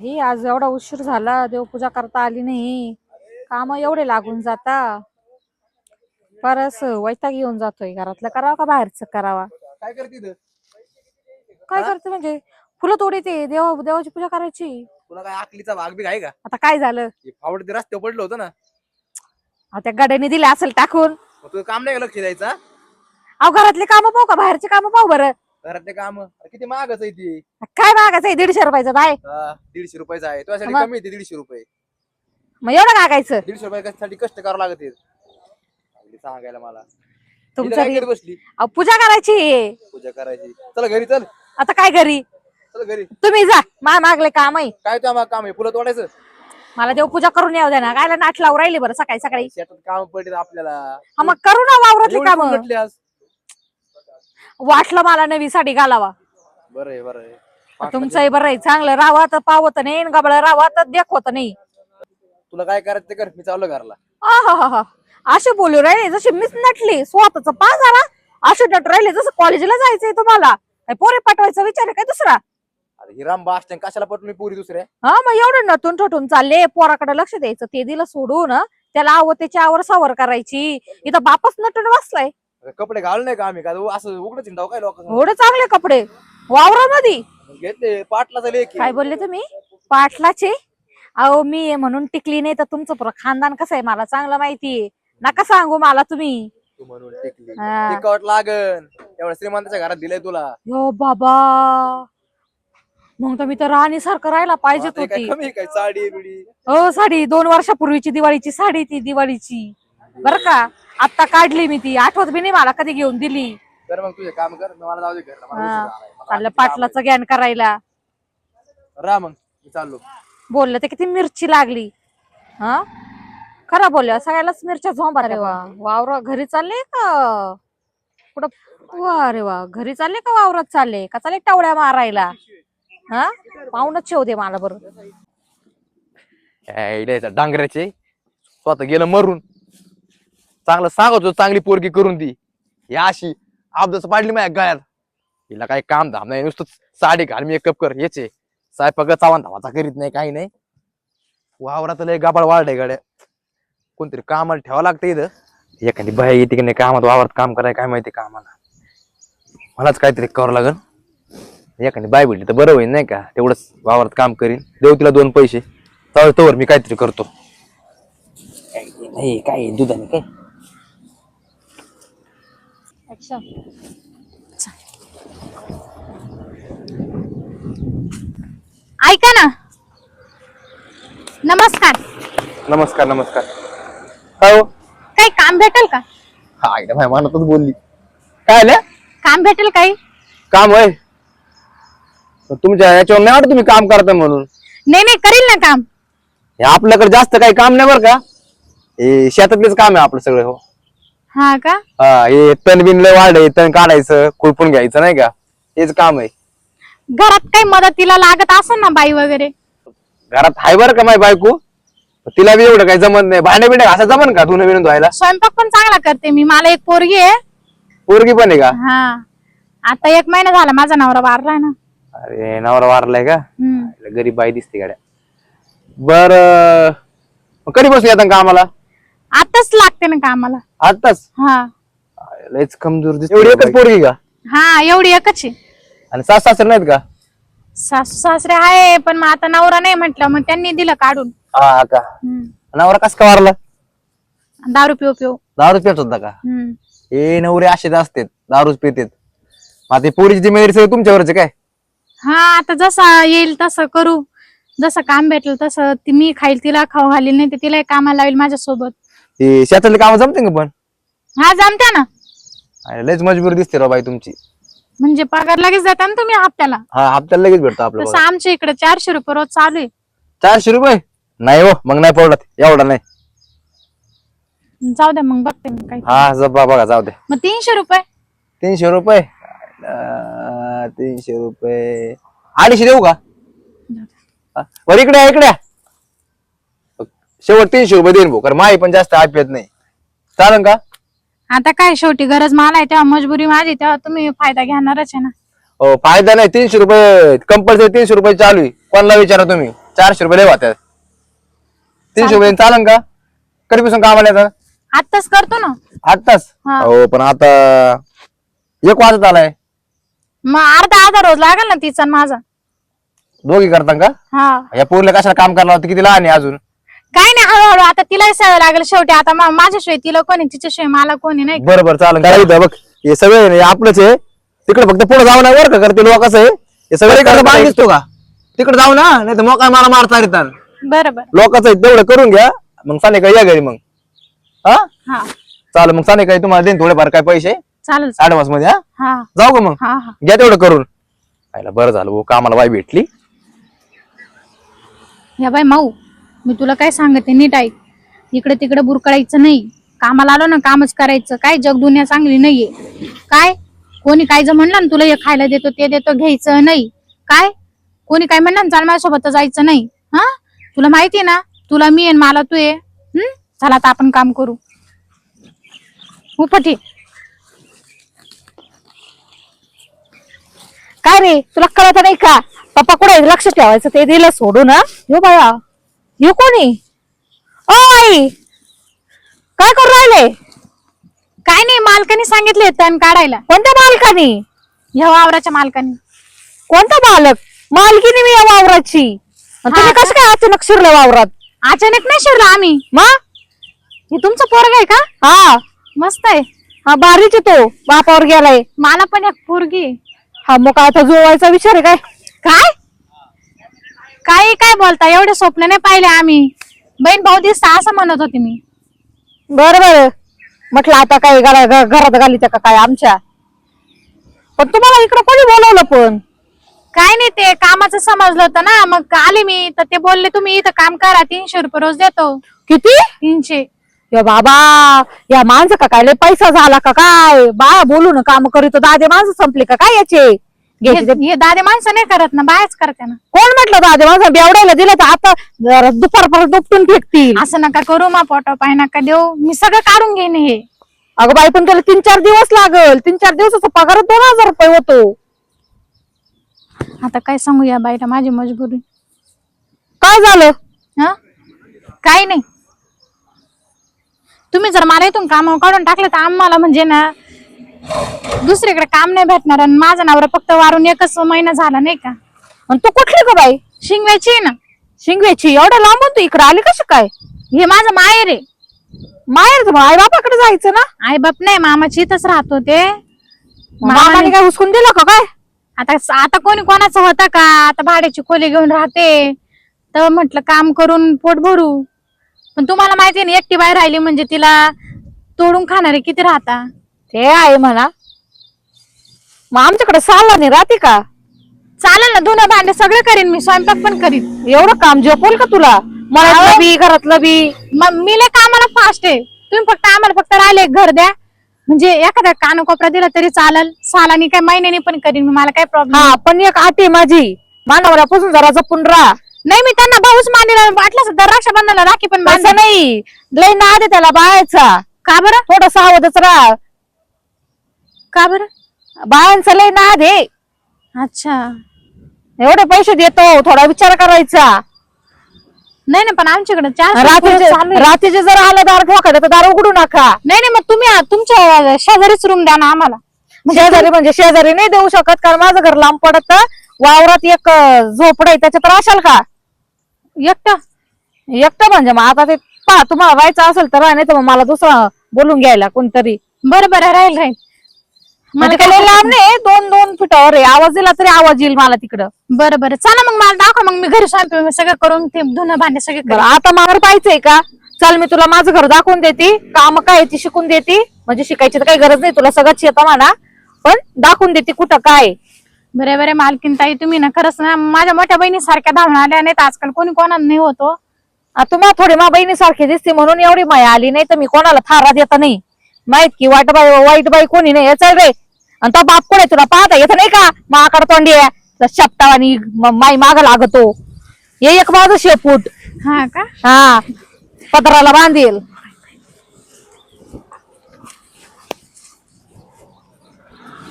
ही आज एवढा उशीर झाला देवपूजा करता आली नाही. काम एवढे लागून जाता. परस वैताग येऊन जातोय घरातलं. करावं का बाहेरचं करावा? काय करते? काय? करते म्हणजे? फुलं तोडीते देव देवाची पूजा करायची. तुला काय आकलीचा भाग बी आहे का? आता काय झालं? फावड ते रस्त्यावर पडलं होतं ना. अहो, त्या गाड्याने दिले असेल टाकून. मग तुझं काम नाही का लक्ष द्यायचं हा? अहो घरातले काम पाहू का? बाहेरचे काम पाहू बरं. घरातले काम. किती महागच आहे ती. काय मागायचं आहे? दीडशे रुपयाचं बाय. हा, दीडशे रुपयाचं आहे. तुझ्यासाठी मग? कमी येते दीडशे रुपये. मग एवढं मागायचं दीडशे रुपयासाठी कष्ट करावं लागत? आहेत. सांगायला मला. इथं तुमचं काय रि- करत बसली? अहो, पूजा करायची. पूजा करायची. चल घरी चल. आता काय घरी? चल घरी. तुम्ही जा. मा मागले काम आहे. काय तुझ्या मागं काम आहे? फुलं तोडायचं? मला देवपूजा करून येऊ द्या ना. काय नाट लावून राहिली बरं सकाळी सकाळी. शेतात काम पडले आपल्याला. हा मग करू ना वावरातली एवढी काम. फुलं नटली आज. वाटलं मला नवी साडी घालावा. बरं आहे बरं आहे. तुमचंही बरं आहे चांगलं राहावं तर पावत नाही गबळ राहावं तर देखवत नाही तुला काय करायचं ते कर मी चाललो घरला. असे बोलू राहिले जशी मीच नटली स्वतःच पास झाला असे नट राहिले जसं कॉलेजला जायचंय तुम्हाला. काय पोरे पाठवायचा विचार आहे काय दुसरा? अरे ही राम कशाला पुरी दुसऱ्या? हा मग एवढं नटून ठटून चालले पोराकडे लक्ष द्यायचं ते दिलं सोडून. त्याला आव त्याच्या आवर सावर करायची. इथं बापच नटून बसलाय. कपडे घाल नाही का आम्ही? का असं उघडच हिंडाव काय लोक एवढे चांगले कपडे. वावरामध्ये? घेतले पाटला झाले काय बोलले तुम्ही? पाटलाचे? अहो मी आहे म्हणून टिकली नाही तर तुमचं पुरं खानदान कसं आहे मला चांगलं माहितीये नका सांगू मला तुम्ही. तू म्हणून टिकली. हा. टिकवट लागन. एवढ्या श्रीमंताच्या घरात दिलंय तुला. हो बाबा. मग तर मी तर राणी सारखं राहायला पाहिजेत आता हे काय होती. कमी आहे काय? साडी बिडी? हो साडी. दोन वर्षापूर्वीची दिवाळीची साडी ती दिवाळीची. बर का? आता काढली मी ती. आठवत बी नाही मला कधी घेऊन दिली. तर मग तुझे काम कर. मला जाऊ दे घरला. मला हा. उशीर झालाय. मला चाललं आणखी काम पाटलाचं ज्ञान करायला. आहे. राह मग. मी चाललो. बोललं ते किती मिरची लागली. हा? खरं बोलल्या सगळ्यालाच मिरच्या झोंबा अरे वा. वावर घरी चालले का? कुठं वा अरे वा. घरी चालले का वावरात चालले? का चालले टवळ्या मारायला? हा? पाहूनच शेव दे मला बरं. काय द्यायचं डांगऱ्याचे. स्वतः गेलं मरून. चांगलं सांगतो चांगली पोरगी करून दी. ही अशी अब्दाच पाडली माझ्या गळ्यात. हिला काही काम धाम नाही नुसतं साडी घाल मी कप कर याचे सायपाक चावान धावाचा करीत नाही काही नाही. वावरात लय गाबाळ वाढ गाड्या. कोणतरी कामाला ठेवावं लागतं इथं. एखादी बाई येते की नाही कामात वावरात काम करायला काय माहिती कामाला. मलाच काहीतरी करावं लागल. एखादी बाय भेटली तर बरं होईल नाही का? तेवढंच वावरात काम करीन. देऊ तिला दोन पैसे. तवर तवर मी काहीतरी करतो. नाही काय दुधाने काय? ऐका ना. नमस्कार. नमस्कार नमस्कार. काय हो? काही काम भेटेल का? हा माझ्या मनातच बोलली. काय आलं? काम भेटेल काही? काम होय? पण तुमच्या याच्यावर नाही वाटत तुम्ही काम करता म्हणून? नाही नाही करील ना काम. हे आपल्याकडे जास्त काही काम नाही बरं का? हे शेतातलेच काम आहे आपलं सगळं हो. हा का? हा हे तण वाढ तण काढायचं खुरपून घ्यायचं नाही का? हेच काम आहे. घरात काही मदतीला लागत असेल ना बाई वगैरे? घरात हाय बरं का माझी बायको? तिला बी एवढं काही जमत नाही. भांडे बिंडे घासा जमन का धुणं बिणून धुवायला? स्वयंपाक पण चांगला करते मी. मला एक पोरगी आहे. पोरगी पण आहे का? हा. आता एक महिना झाला माझा नवरा वारलाय ना. अरे नवरा वारलाय का? हम्म. गरीब बाई दिसते गाड्या. बर कधी आता कामाला? आताच लागते ना कामाला. आताच? हा. लयच कमजोर दिसते एवढी एकच पोरगी का? हा एवढी एकच आहे. आणि सास सासरे नाहीत का? सासू सासरे आहे पण मग आता नवरा नाही म्हटलं मग त्यांनी दिलं काढून. हा का? हम्म. नवरा कस का वारला? दारू पिऊ पिऊ. दारू पित होता का? हम्म. हे नवरे असेच असतात दारूच पितेत. आता ही पोरीची जिम्मेदारी सगळी तुमच्यावरच काय? हा आता जसं येईल तसं करू. जसं काम भेटलं तसं ती मी खाईल तिला खाऊ घालील नाही तर तिला कामाला लावेल माझ्यासोबत. ते शेतातले काम जमते का पण? हा जमत्या ना. अरे, लयच मजबूर दिसते राव बाई तुमची. म्हणजे पगार लगेच जाता ना तुम्ही हप्त्याला. हा हप्त्याला लगेच भेटतो आपलं तसं आमच्या इकडे चारशे रुपये रोज चालू आहे. चारशे रुपये? नाही हो मग नाही पडत. एवढा नाही. जाऊ द्या मग बघते मी काही हा जब्बा बघा जाऊ दे. मग तीनशे रुपये? तीनशे रुपये? अं, तीनशे रुपये. अडीचशे देऊ का? हा? बरं इकडे या, इकडे या. शेवट तीनशे रुपये देईन भाऊ कारण माही पण जास्त ऐकत नाही. चालेल का? आता काय शेवटी गरज मला आहे तेव्हा मजबुरी माझी तेव्हा तुम्ही फायदा घेणारच आहे ना. हो फायदा नाही तीनशे रुपये कंपल्सरी तीनशे रुपये चालू आहे. कोणाला विचारा तुम्ही? चारशे रुपये लय होत्यात तीनशे रुपये चालन का? कधीपासून कामाला येतं आत्ताच करतो ना. आठ तास हा. हो पण आता एक वाजत आलाय. मग अर्धा अर्धा रोज लागेल ना तिचा आणि माझा. दोघी करता का? हा. या पोरीला कशाला काम करायला होतं किती लहान आहे अजून? काय नाही हळूहळू आता तिलाही सवय लागेल शेवटी. आता मा- माझ्याशिवाय तिला कोणी तिच्याशिवाय मला कोणी नाही. बरं बरं चालेल. काय इथं बघ. हे सगळे हे आपलंच आहे. तिकडे फक्त पुढे जाऊ ना बरं का करते लोकांचं आहे हे सगळे इकडे बाहेर दिसतो का? तिकडे जाऊ ना नाही तर मग काय मला मारता येतात. बरं बरं लोकांचं आहे तेवढं करून घ्या. मग संध्याकाळी या घरी मग. हा? हा. चालेल मग संध्याकाळी तुम्हाला देईन थोडेफार काय पैसे. चालेल ऍडव्हान्समध्ये हा? हा. जाऊ का मग? हा हा. घ्या तेवढं करून. बरं झालं भाऊ कामाला बाई भेटली. या बाई माऊ. मी तुला काय सांगते नीट ऐक. इकडे तिकडे बुरकळायचं नाही. कामाला आलो ना कामच करायचं. काय जगदुनिया चांगली नाहीये. काय? कोणी काय जर म्हणलं ना तुला हे खायला देतो ते देतो घ्यायचं नाही. काय? कोणी काय म्हणलं ना चाल माझ्यासोबत जायचं नाही. हा? तुला माहितीये ना तुला मी आहे आणि मला तू आहे हम्म चला आता आपण काम करू. उपटे काय रे? तुला कळत नाही का? पप्पा कुठे लक्ष ठेवायचं ते दिलं सोडून हो? बाया यो कोणी? ओ आई! काय करू राहिले? काय नाही मालकाने सांगितले तण काढायला. कोणत्या मालकानी? ह्या वावराच्या मालकाने. कोणता मालक? मालकीनी मी या वावराची. आणि तुम्ही हा कसं काय अचानक शिरलं वावरात? अचानक नाही शिरलो आम्ही. मग? हे तुमचं पोरग आहे का? हा. मस्त आहे. हा बारीच आहे तो. बापावर गेलाय. मला पण एक पोरगी. हा मग काय आता जुळवायचा विचार आहे काय? काय? काही काय बोलता? एवढे स्वप्न नाही पाहिले आम्ही. बहीण भाऊ दिसता असं म्हणत होते मी. बर बर. म्हटलं आता काय घरा- घ- घरात घाली त्या का काय आमच्या? पण तुम्हाला इकडं कोणी बोलवलं पण? काय नाही ते कामाचं समजलं होतं ना. मग आले मी तर ते बोलले तुम्ही इथं काम करा तीनशे रुपये रोज देतो. किती? तीनशे. या बाबा या माणसं का काय? लय पैसा झाला का काय? बा बोलून काम करीत दादे माणसं संपले का काय याचे? घ्यायचे ते- हे दादे माणसं नाही करत ना बाहेरच करते ना. कोण म्हटलं दादे माणसं? बेवडायला दिलं तर आता जरा दुपारपर्यंत उपटून फेकतील. असं नका करू मा पोटा पाय नका देऊ. मी सगळं काढून घेईन हे. अगं बाई पण त्याला तीन चार दिवस लागल. तीन चार दिवसाचा पगार दोन हजार रुपये होतो. आता काय सांगू या बाईला? माझी मजबुरी. काय झालं? हा? काही नाही. तुम्ही जर मला इथून कामावर काढून टाकलं तर आम्हाला म्हणजे ना दुसरीकडे काम नाही भेटणार आणि माझा नवरा फक्त वारून एकच महिना झाला नाही का? आणि तू कुठली ग बाई? शिंगव्याची आहे ना? शिंगवेची एवढ्या लांबून तू इकडे आली कशी काय? हे माझं माहेर आहे. माहेर तर आई बापाकडे जायचं ना? आई बाप नाही मामाची इथंच राहतो ते. मामाने काय हुसकून दिलं का काय? आता आता कोणी कोणाचं होता का? आता भाड्याची खोली घेऊन राहते. तर म्हटलं काम करून पोट भरू. पण तुम्हाला माहिती आहे ना एकटी बाहेर राहिली म्हणजे तिला तोडून खाणारे किती राहता? ते आहे म्हणा. मग आमच्याकडे साला नाही राहते का? चालेल ना धुणं भांडे सगळं करीन मी स्वयंपाक पण करीन. एवढं काम झोपल का तुला? मळ्यातलं बी घरातलं बी? मग मी लय कामाला फास्ट आहे. तुम्ही फक्त आम्हाला फक्त राहिले एक घर द्या. म्हणजे एखादा कानकोपरा दिला तरी चालेल. सालानी काय महिन्यानी पण करीन मी मला काय प्रॉब्लेम हा पण एक आटी माझी. मानवल्यापासून जरा जपून राहा. नाही मी त्यांना भाऊच मानलेला वाटलं सुद्धा रक्षाबंधनाला राखी पण. असं नाही. लय नाद आहे त्याला बाळाचा. का बरं? थोडं सावधच राहा. का बरं? बाळांचं लय नाद आहे. अच्छा. एवढे पैसे देतो थोडा विचार करायचा. नाही ना पण आमच्याकडे चार रात्रीचे रात्रीचे जर आलं दार ठोकायला तर दार उघडू नका. नाही नाही मग तुम्ही आ- तुमच्या शेजारीच रूम द्या ना आम्हाला. शेजारी म्हणजे शेजारी नाही देऊ शकत कारण माझं घर लांब पडत वावरात एक झोपड आहे त्याच्यात राहशाल का? एकटं? एकटं म्हणजे मग आता ते पहा तुम्हाला राहायचं असेल तर राहा, नाही तर मग मला दुसरं बोलून घ्यायला कोणतरी. बरं बरं राहील राहील. म्हणजे काय लय लांब नाही दोन दोन फुटावर आहे. आवाज दिला तरी आवाज येईल मला तिकडं. बरं बरं. चला मग मला दाखव. मग मी घरी स्वयंपाक मी सगळं करून ते धुणं भांडे सगळे बरं करेन. आता मला पाहिजेय का? चल मी तुला माझं घर दाखवून देते. काम काय आहे ती शिकून देते. म्हणजे शिकायची तर काही गरज नाही. तुला सगळंच येतं म्हणा. पण दाखवून देते कुठं काय आहे. बरे बरे मालकीन ताई तुम्ही ना खरंच ना माझ्या मोठ्या बहिणी सारख्या धावून आल्या नाहीत. आजकाल कोणी कोणाला नाही होतो आ, तुम्हाला थोडी मा बहिणीसारखी दिसते म्हणून एवढी माया आली नाही तर मी कोणाला थारा देत नाही. माहीत की वाईट बाई वाईट बाई कोणी नाही याचा रे. आणि तो बाप कोण आहे तुला पाहता येत नाही का? माकड तोंडी आहे. शपटावानी म- माई माग लागतो. ये एक माझं शेपूट. हा का? हा. पदराला बांधील.